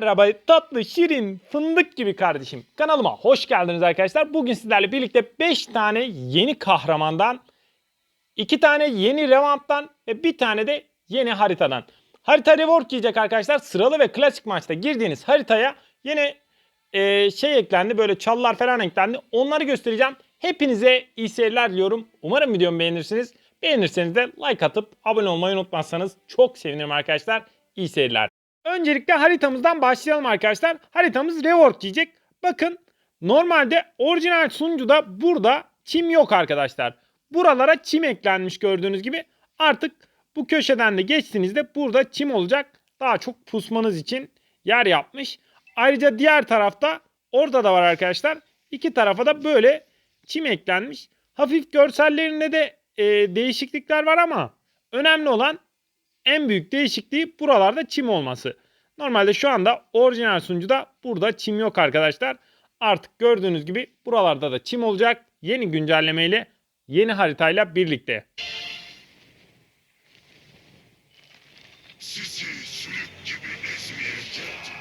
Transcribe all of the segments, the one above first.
Merhaba tatlı, şirin, fındık gibi kardeşim. Kanalıma hoş geldiniz arkadaşlar. Bugün sizlerle birlikte 5 tane yeni kahramandan, 2 tane yeni revamptan ve bir tane de yeni haritadan. Harita rework yiyecek arkadaşlar. Sıralı ve klasik maçta girdiğiniz haritaya yeni e, şey eklendi. Böyle çallar falan eklendi. Onları göstereceğim. Hepinize iyi seyirler diliyorum. Umarım videomu beğenirsiniz. Beğenirseniz de like atıp abone olmayı unutmazsanız çok sevinirim arkadaşlar. İyi seyirler. Öncelikle haritamızdan başlayalım arkadaşlar. Haritamız rework diyecek. Bakın normalde orijinal sunucuda burada çim yok arkadaşlar. Buralara çim eklenmiş gördüğünüz gibi. Artık bu köşeden de geçtiğinizde burada çim olacak. Daha çok pusmanız için yer yapmış. Ayrıca diğer tarafta orada da var arkadaşlar. İki tarafa da böyle çim eklenmiş. Hafif görsellerinde de e, değişiklikler var ama önemli olan en büyük değişikliği buralarda çim olması. Normalde şu anda orijinal sunucuda burada çim yok arkadaşlar. Artık gördüğünüz gibi buralarda da çim olacak. Yeni güncellemeyle, yeni haritayla birlikte. Sizi sülük gibi ezmeye geldim.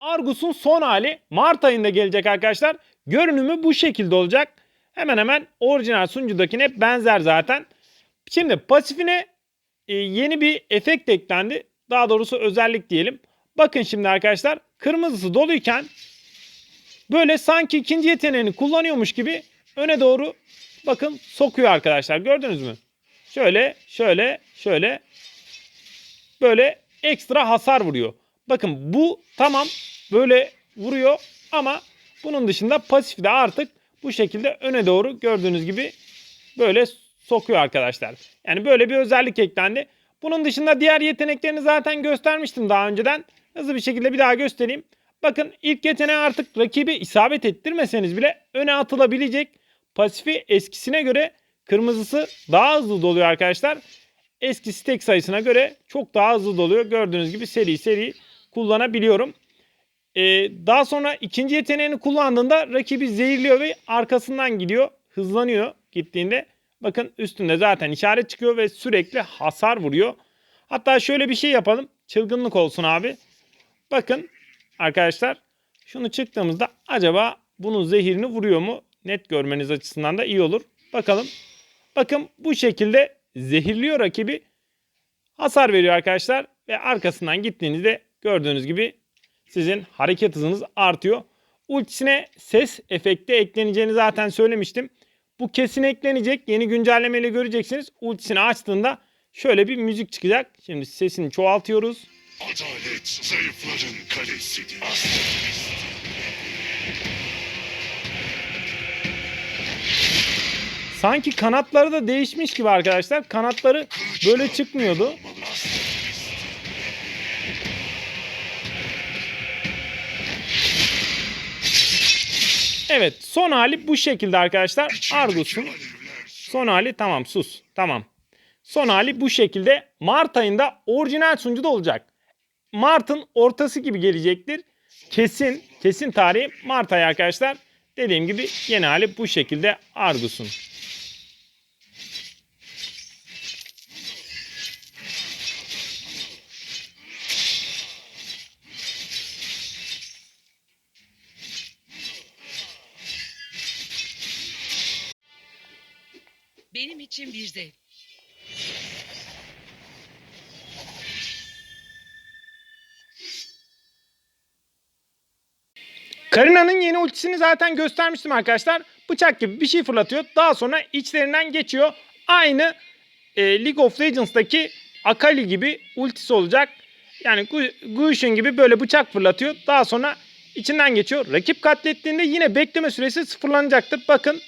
Argus'un son hali Mart ayında gelecek arkadaşlar. Görünümü bu şekilde olacak. Hemen hemen orijinal sunucudakine benzer zaten. Şimdi pasifine e, yeni bir efekt eklendi. Daha doğrusu özellik diyelim. Bakın şimdi arkadaşlar kırmızısı doluyken böyle sanki ikinci yeteneğini kullanıyormuş gibi öne doğru bakın sokuyor arkadaşlar. Gördünüz mü? Şöyle, şöyle, şöyle böyle ekstra hasar vuruyor. Bakın bu tamam böyle vuruyor ama bunun dışında pasif de artık bu şekilde öne doğru gördüğünüz gibi böyle sokuyor arkadaşlar. Yani böyle bir özellik eklendi. Bunun dışında diğer yeteneklerini zaten göstermiştim daha önceden. Hızlı bir şekilde bir daha göstereyim. Bakın ilk yeteneği artık rakibi isabet ettirmeseniz bile öne atılabilecek. Pasifi eskisine göre kırmızısı daha hızlı doluyor arkadaşlar. Eskisi tek sayısına göre çok daha hızlı doluyor. Gördüğünüz gibi seri seri kullanabiliyorum. Ee, daha sonra ikinci yeteneğini kullandığında rakibi zehirliyor ve arkasından gidiyor. Hızlanıyor gittiğinde. Bakın üstünde zaten işaret çıkıyor ve sürekli hasar vuruyor. Hatta şöyle bir şey yapalım. Çılgınlık olsun abi. Bakın arkadaşlar şunu çıktığımızda acaba bunun zehirini vuruyor mu? Net görmeniz açısından da iyi olur. Bakalım. Bakın bu şekilde zehirliyor rakibi. Hasar veriyor arkadaşlar. Ve arkasından gittiğinizde gördüğünüz gibi sizin hareket hızınız artıyor. Ultisine ses efekti ekleneceğini zaten söylemiştim. Bu kesin eklenecek. Yeni güncellemeyle göreceksiniz. Ultisini açtığında şöyle bir müzik çıkacak. Şimdi sesini çoğaltıyoruz. Adalet zayıfların kalesidir. Sanki kanatları da değişmiş gibi arkadaşlar. Kanatları böyle çıkmıyordu. Evet son hali bu şekilde arkadaşlar. Argus'un son hali tamam sus tamam. Son hali bu şekilde Mart ayında orijinal sunucuda olacak. Mart'ın ortası gibi gelecektir. Kesin kesin tarihi Mart ayı arkadaşlar. Dediğim gibi yeni hali bu şekilde Argus'un. Benim için bir zevk. Karina'nın yeni ultisini zaten göstermiştim arkadaşlar. Bıçak gibi bir şey fırlatıyor. Daha sonra içlerinden geçiyor. Aynı e, League of Legends'daki Akali gibi ultisi olacak. Yani Gu- Gusion gibi böyle bıçak fırlatıyor. Daha sonra içinden geçiyor. Rakip katlettiğinde yine bekleme süresi sıfırlanacaktır. Bakın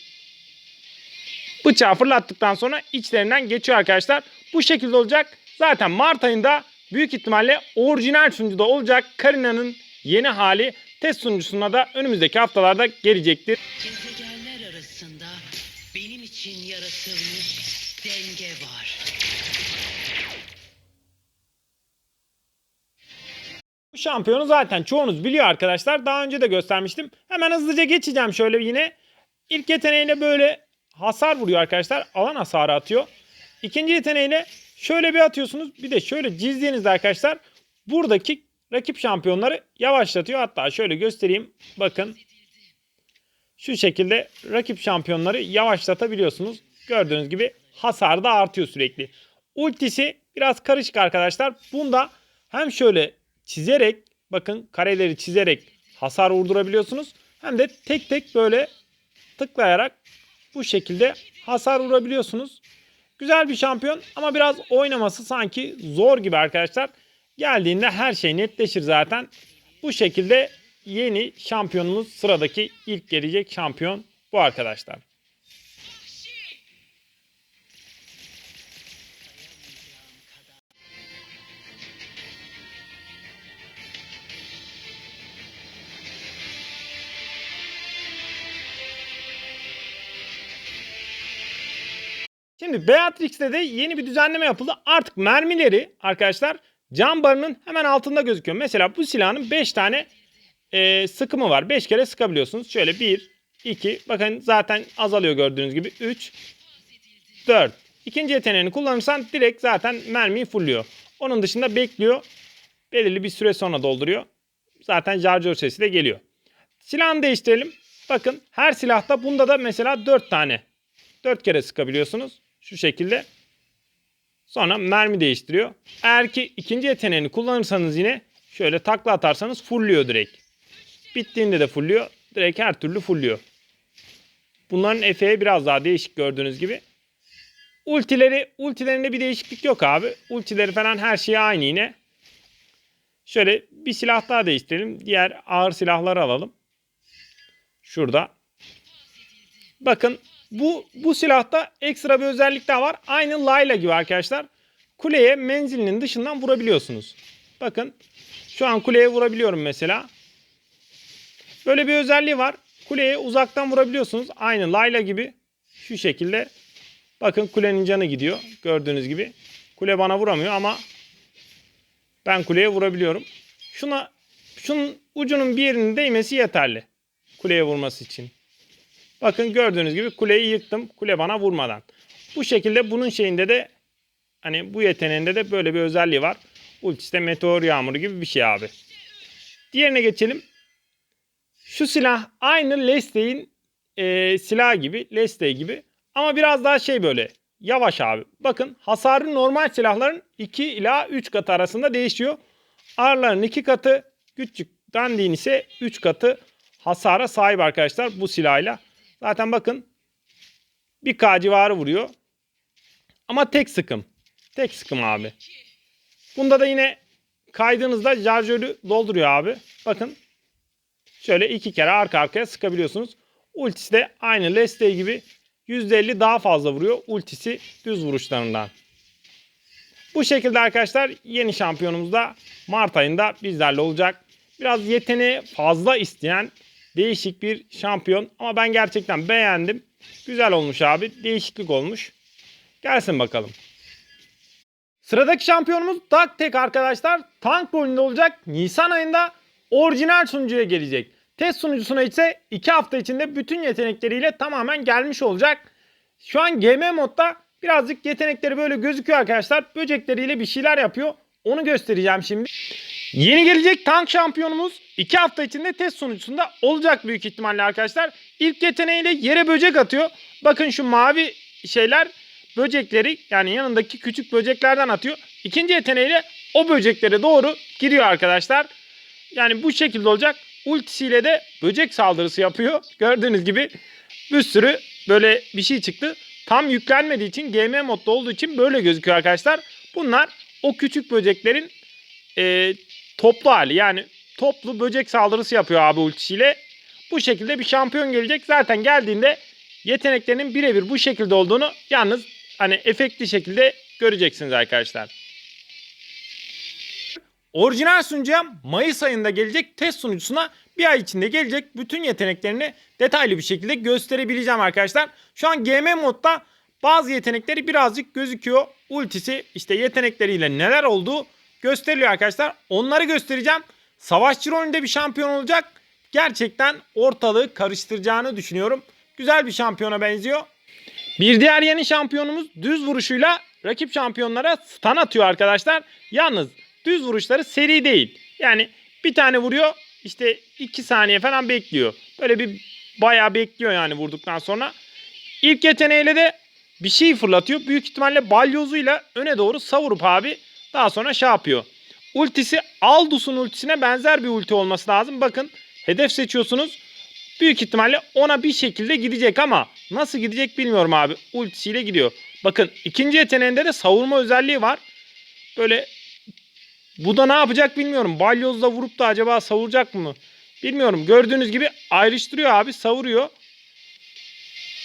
bıçağı fırlattıktan sonra içlerinden geçiyor arkadaşlar. Bu şekilde olacak. Zaten Mart ayında büyük ihtimalle orijinal sunucuda olacak Karina'nın yeni hali test sunucusuna da önümüzdeki haftalarda gelecektir. Gezegenler arasında benim için yaratılmış denge var. Bu şampiyonu zaten çoğunuz biliyor arkadaşlar. Daha önce de göstermiştim. Hemen hızlıca geçeceğim şöyle yine. İlk yeteneğiyle böyle hasar vuruyor arkadaşlar. Alan hasarı atıyor. İkinci yeteneğiyle şöyle bir atıyorsunuz. Bir de şöyle çizdiğinizde arkadaşlar buradaki rakip şampiyonları yavaşlatıyor. Hatta şöyle göstereyim. Bakın şu şekilde rakip şampiyonları yavaşlatabiliyorsunuz. Gördüğünüz gibi hasar da artıyor sürekli. Ultisi biraz karışık arkadaşlar. Bunda hem şöyle çizerek bakın kareleri çizerek hasar vurdurabiliyorsunuz. Hem de tek tek böyle tıklayarak bu şekilde hasar vurabiliyorsunuz. Güzel bir şampiyon ama biraz oynaması sanki zor gibi arkadaşlar. Geldiğinde her şey netleşir zaten. Bu şekilde yeni şampiyonumuz sıradaki ilk gelecek şampiyon bu arkadaşlar. Şimdi Beatrix'te de yeni bir düzenleme yapıldı. Artık mermileri arkadaşlar cam barının hemen altında gözüküyor. Mesela bu silahın 5 tane e, sıkımı var. 5 kere sıkabiliyorsunuz. Şöyle 1, 2, bakın zaten azalıyor gördüğünüz gibi. 3, 4. İkinci yeteneğini kullanırsan direkt zaten mermiyi fulluyor. Onun dışında bekliyor. Belirli bir süre sonra dolduruyor. Zaten charger sesi de geliyor. Silahını değiştirelim. Bakın her silahta bunda da mesela 4 tane. 4 kere sıkabiliyorsunuz. Şu şekilde. Sonra mermi değiştiriyor. Eğer ki ikinci yeteneğini kullanırsanız yine şöyle takla atarsanız fullüyor direkt. Bittiğinde de fullüyor. Direkt her türlü fullüyor. Bunların efe'ye biraz daha değişik gördüğünüz gibi. Ultileri, ultilerinde bir değişiklik yok abi. Ultileri falan her şey aynı yine. Şöyle bir silah daha değiştirelim. Diğer ağır silahları alalım. Şurada. Bakın bu bu silahta ekstra bir özellik daha var. Aynı Layla gibi arkadaşlar. Kuleye menzilinin dışından vurabiliyorsunuz. Bakın şu an kuleye vurabiliyorum mesela. Böyle bir özelliği var. Kuleye uzaktan vurabiliyorsunuz. Aynı Layla gibi şu şekilde. Bakın kulenin canı gidiyor. Gördüğünüz gibi. Kule bana vuramıyor ama ben kuleye vurabiliyorum. Şuna şunun ucunun bir yerinin değmesi yeterli. Kuleye vurması için. Bakın gördüğünüz gibi kuleyi yıktım. Kule bana vurmadan. Bu şekilde bunun şeyinde de hani bu yeteneğinde de böyle bir özelliği var. Ultisi meteor yağmuru gibi bir şey abi. Diğerine geçelim. Şu silah aynı Leslie'in e, silahı gibi. Leslie gibi. Ama biraz daha şey böyle. Yavaş abi. Bakın hasarı normal silahların 2 ila 3 katı arasında değişiyor. Ağırların 2 katı. Küçük dandiğin ise 3 katı hasara sahip arkadaşlar bu silahla. Zaten bakın 1K civarı vuruyor. Ama tek sıkım. Tek sıkım abi. Bunda da yine kaydığınızda şarjörü dolduruyor abi. Bakın. Şöyle iki kere arka arkaya sıkabiliyorsunuz. Ultisi de aynı Leslie gibi %50 daha fazla vuruyor. Ultisi düz vuruşlarından. Bu şekilde arkadaşlar yeni şampiyonumuz da Mart ayında bizlerle olacak. Biraz yeteneği fazla isteyen değişik bir şampiyon. Ama ben gerçekten beğendim. Güzel olmuş abi. Değişiklik olmuş. Gelsin bakalım. Sıradaki şampiyonumuz Daktek arkadaşlar. Tank rolünde olacak. Nisan ayında orijinal sunucuya gelecek. Test sunucusuna ise 2 hafta içinde bütün yetenekleriyle tamamen gelmiş olacak. Şu an GM modda birazcık yetenekleri böyle gözüküyor arkadaşlar. Böcekleriyle bir şeyler yapıyor. Onu göstereceğim şimdi. Yeni gelecek tank şampiyonumuz 2 hafta içinde test sunucusunda olacak büyük ihtimalle arkadaşlar. İlk yeteneğiyle yere böcek atıyor. Bakın şu mavi şeyler böcekleri yani yanındaki küçük böceklerden atıyor. İkinci yeteneğiyle o böceklere doğru gidiyor arkadaşlar. Yani bu şekilde olacak. Ultisiyle de böcek saldırısı yapıyor. Gördüğünüz gibi bir sürü böyle bir şey çıktı. Tam yüklenmediği için GM modda olduğu için böyle gözüküyor arkadaşlar. Bunlar o küçük böceklerin e, toplu hali. Yani toplu böcek saldırısı yapıyor abi ultisiyle. Bu şekilde bir şampiyon gelecek. Zaten geldiğinde yeteneklerinin birebir bu şekilde olduğunu yalnız hani efektli şekilde göreceksiniz arkadaşlar. Orijinal sunucuya Mayıs ayında gelecek test sunucusuna bir ay içinde gelecek bütün yeteneklerini detaylı bir şekilde gösterebileceğim arkadaşlar. Şu an GM modda bazı yetenekleri birazcık gözüküyor. Ultisi işte yetenekleriyle neler olduğu gösteriliyor arkadaşlar. Onları göstereceğim. Savaşçı rolünde bir şampiyon olacak. Gerçekten ortalığı karıştıracağını düşünüyorum. Güzel bir şampiyona benziyor. Bir diğer yeni şampiyonumuz düz vuruşuyla rakip şampiyonlara stun atıyor arkadaşlar. Yalnız düz vuruşları seri değil. Yani bir tane vuruyor işte 2 saniye falan bekliyor. Böyle bir bayağı bekliyor yani vurduktan sonra. İlk yeteneğiyle de bir şey fırlatıyor. Büyük ihtimalle balyozuyla öne doğru savurup abi daha sonra şey yapıyor. Ultisi Aldus'un ultisine benzer bir ulti olması lazım. Bakın hedef seçiyorsunuz. Büyük ihtimalle ona bir şekilde gidecek ama nasıl gidecek bilmiyorum abi. Ultisiyle gidiyor. Bakın ikinci yeteneğinde de savurma özelliği var. Böyle bu da ne yapacak bilmiyorum. Balyozla vurup da acaba savuracak mı? Bilmiyorum. Gördüğünüz gibi ayrıştırıyor abi. Savuruyor.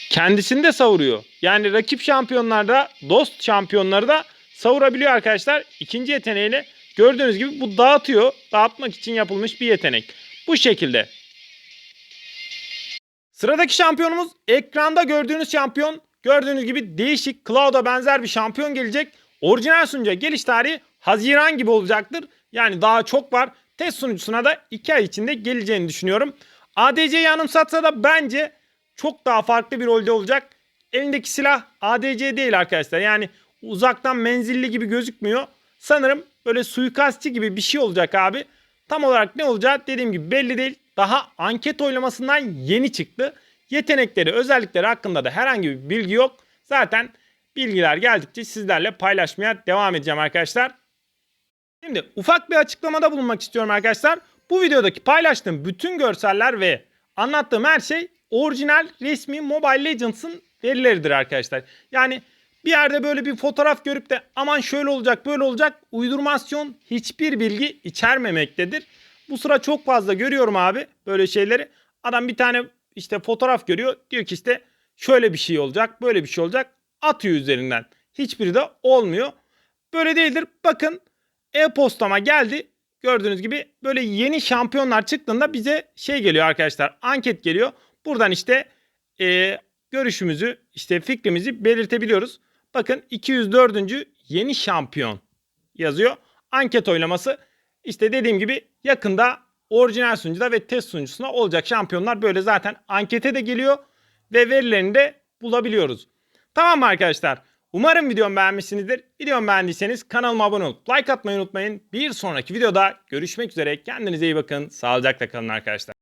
Kendisini de savuruyor. Yani rakip şampiyonlarda, dost şampiyonları da savurabiliyor arkadaşlar. İkinci yeteneğiyle gördüğünüz gibi bu dağıtıyor. Dağıtmak için yapılmış bir yetenek. Bu şekilde. Sıradaki şampiyonumuz ekranda gördüğünüz şampiyon. Gördüğünüz gibi değişik Cloud'a benzer bir şampiyon gelecek. Orijinal sunucuya geliş tarihi Haziran gibi olacaktır. Yani daha çok var. Test sunucusuna da 2 ay içinde geleceğini düşünüyorum. ADC'yi anımsatsa da bence çok daha farklı bir rolde olacak. Elindeki silah ADC değil arkadaşlar. Yani uzaktan menzilli gibi gözükmüyor. Sanırım böyle suikastçı gibi bir şey olacak abi. Tam olarak ne olacağı dediğim gibi belli değil. Daha anket oylamasından yeni çıktı. Yetenekleri, özellikleri hakkında da herhangi bir bilgi yok. Zaten bilgiler geldikçe sizlerle paylaşmaya devam edeceğim arkadaşlar. Şimdi ufak bir açıklamada bulunmak istiyorum arkadaşlar. Bu videodaki paylaştığım bütün görseller ve anlattığım her şey orijinal resmi Mobile Legends'ın verileridir arkadaşlar. Yani bir yerde böyle bir fotoğraf görüp de aman şöyle olacak böyle olacak uydurmasyon hiçbir bilgi içermemektedir. Bu sıra çok fazla görüyorum abi böyle şeyleri. Adam bir tane işte fotoğraf görüyor diyor ki işte şöyle bir şey olacak böyle bir şey olacak atıyor üzerinden. Hiçbiri de olmuyor. Böyle değildir. Bakın e-postama geldi. Gördüğünüz gibi böyle yeni şampiyonlar çıktığında bize şey geliyor arkadaşlar. Anket geliyor. Buradan işte e, görüşümüzü işte fikrimizi belirtebiliyoruz. Bakın 204. yeni şampiyon yazıyor. Anket oylaması. İşte dediğim gibi yakında orijinal sunucuda ve test sunucusuna olacak şampiyonlar böyle zaten ankete de geliyor ve verilerini de bulabiliyoruz. Tamam mı arkadaşlar? Umarım videomu beğenmişsinizdir. Videomu beğendiyseniz kanalıma abone olup like atmayı unutmayın. Bir sonraki videoda görüşmek üzere. Kendinize iyi bakın. Sağlıcakla kalın arkadaşlar.